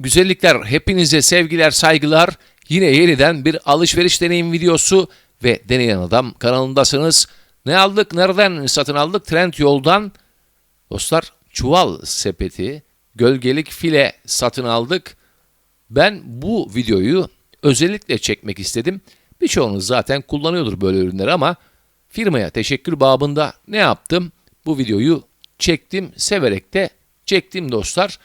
Güzellikler hepinize sevgiler saygılar. Yine yeniden bir alışveriş deneyim videosu ve Deneyen Adam kanalındasınız. Ne aldık nereden satın aldık Trend yoldan. Dostlar çuval sepeti gölgelik file satın aldık. Ben bu videoyu özellikle çekmek istedim. Birçoğunuz zaten kullanıyordur böyle ürünleri ama firmaya teşekkür babında ne yaptım? Bu videoyu çektim, severek de çektim dostlar.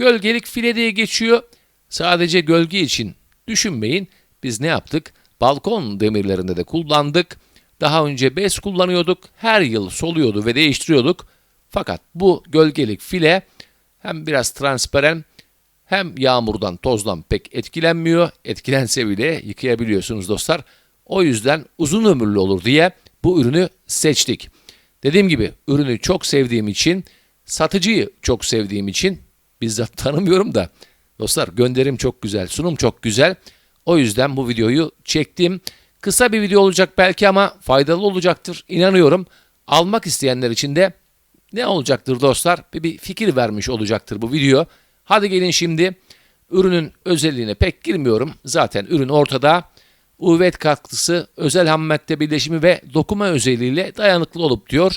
Gölgelik file diye geçiyor. Sadece gölge için düşünmeyin. Biz ne yaptık? Balkon demirlerinde de kullandık. Daha önce bez kullanıyorduk. Her yıl soluyordu ve değiştiriyorduk. Fakat bu gölgelik file hem biraz transparan hem yağmurdan, tozdan pek etkilenmiyor. Etkilense bile yıkayabiliyorsunuz dostlar. O yüzden uzun ömürlü olur diye bu ürünü seçtik. Dediğim gibi ürünü çok sevdiğim için, satıcıyı çok sevdiğim için bizzat tanımıyorum da dostlar gönderim çok güzel, sunum çok güzel. O yüzden bu videoyu çektim. Kısa bir video olacak belki ama faydalı olacaktır. İnanıyorum. Almak isteyenler için de ne olacaktır dostlar? Bir, bir fikir vermiş olacaktır bu video. Hadi gelin şimdi ürünün özelliğine pek girmiyorum. Zaten ürün ortada. UV katkısı, özel ham madde birleşimi ve dokuma özelliğiyle dayanıklı olup diyor.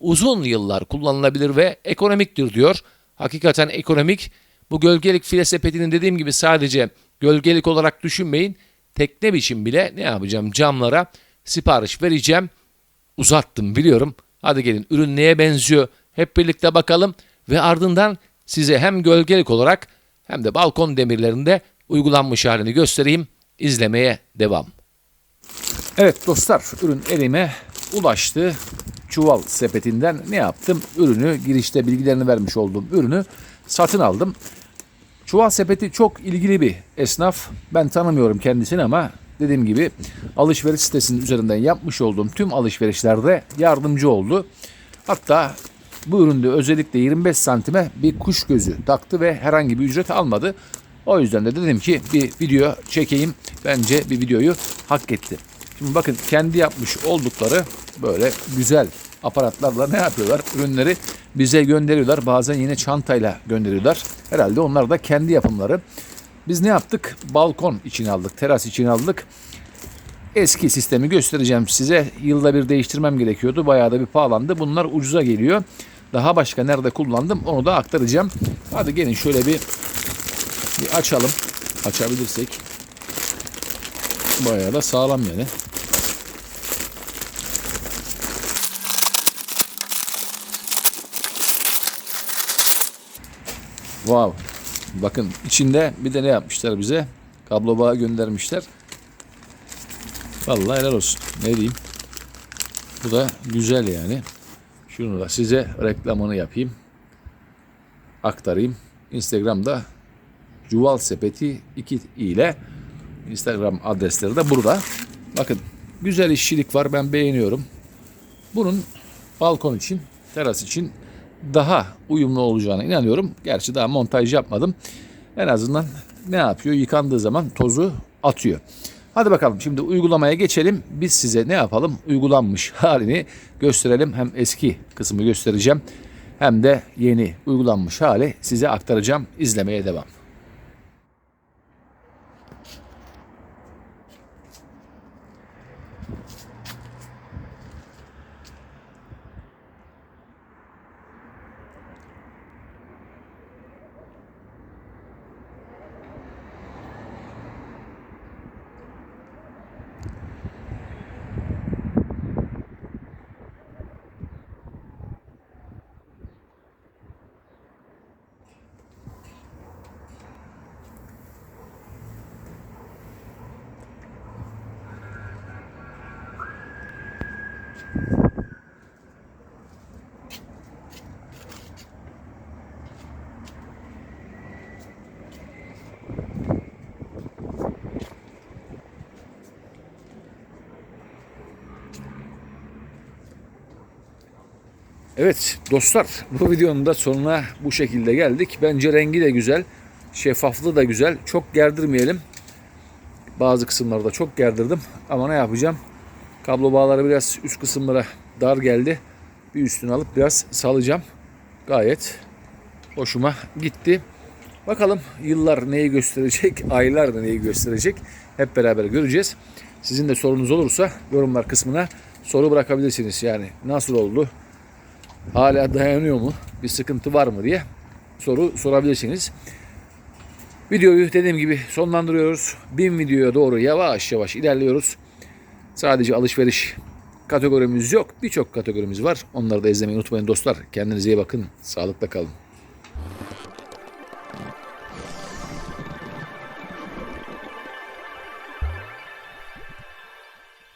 Uzun yıllar kullanılabilir ve ekonomiktir diyor. Hakikaten ekonomik. Bu gölgelik file sepetinin dediğim gibi sadece gölgelik olarak düşünmeyin. Tekne biçim bile ne yapacağım camlara sipariş vereceğim. Uzattım biliyorum. Hadi gelin ürün neye benziyor hep birlikte bakalım ve ardından size hem gölgelik olarak hem de balkon demirlerinde uygulanmış halini göstereyim. İzlemeye devam. Evet dostlar ürün elime ulaştı. Çuval sepetinden ne yaptım? Ürünü girişte bilgilerini vermiş olduğum ürünü satın aldım. Çuval sepeti çok ilgili bir esnaf. Ben tanımıyorum kendisini ama dediğim gibi alışveriş sitesinin üzerinden yapmış olduğum tüm alışverişlerde yardımcı oldu. Hatta bu üründe özellikle 25 santime bir kuş gözü taktı ve herhangi bir ücret almadı. O yüzden de dedim ki bir video çekeyim. Bence bir videoyu hak etti. Şimdi bakın kendi yapmış oldukları böyle güzel aparatlarla ne yapıyorlar? Ürünleri bize gönderiyorlar. Bazen yine çantayla gönderiyorlar. Herhalde onlar da kendi yapımları. Biz ne yaptık? Balkon için aldık, teras için aldık. Eski sistemi göstereceğim size. Yılda bir değiştirmem gerekiyordu. Bayağı da bir pahalandı. Bunlar ucuza geliyor. Daha başka nerede kullandım onu da aktaracağım. Hadi gelin şöyle bir bir açalım. Açabilirsek. Bayağı da sağlam yani. Wow. Bakın içinde bir de ne yapmışlar bize? Kablo bağı göndermişler. Vallahi helal olsun. Ne diyeyim? Bu da güzel yani. Şunu da size reklamını yapayım. Aktarayım. Instagram'da Cuval Sepeti 2 ile Instagram adresleri de burada. Bakın güzel işçilik var. Ben beğeniyorum. Bunun balkon için, teras için daha uyumlu olacağına inanıyorum. Gerçi daha montaj yapmadım. En azından ne yapıyor? Yıkandığı zaman tozu atıyor. Hadi bakalım şimdi uygulamaya geçelim. Biz size ne yapalım? Uygulanmış halini gösterelim. Hem eski kısmı göstereceğim hem de yeni uygulanmış hali size aktaracağım. İzlemeye devam. Evet dostlar bu videonun da sonuna bu şekilde geldik. Bence rengi de güzel. Şeffaflığı da güzel. Çok gerdirmeyelim. Bazı kısımlarda çok gerdirdim. Ama ne yapacağım? Kablo bağları biraz üst kısımlara dar geldi. Bir üstünü alıp biraz salacağım. Gayet hoşuma gitti. Bakalım yıllar neyi gösterecek, aylar da neyi gösterecek hep beraber göreceğiz. Sizin de sorunuz olursa yorumlar kısmına soru bırakabilirsiniz. Yani nasıl oldu, hala dayanıyor mu, bir sıkıntı var mı diye soru sorabilirsiniz. Videoyu dediğim gibi sonlandırıyoruz. 1000 videoya doğru yavaş yavaş ilerliyoruz. Sadece alışveriş kategorimiz yok. Birçok kategorimiz var. Onları da izlemeyi unutmayın dostlar. Kendinize iyi bakın. Sağlıkla kalın.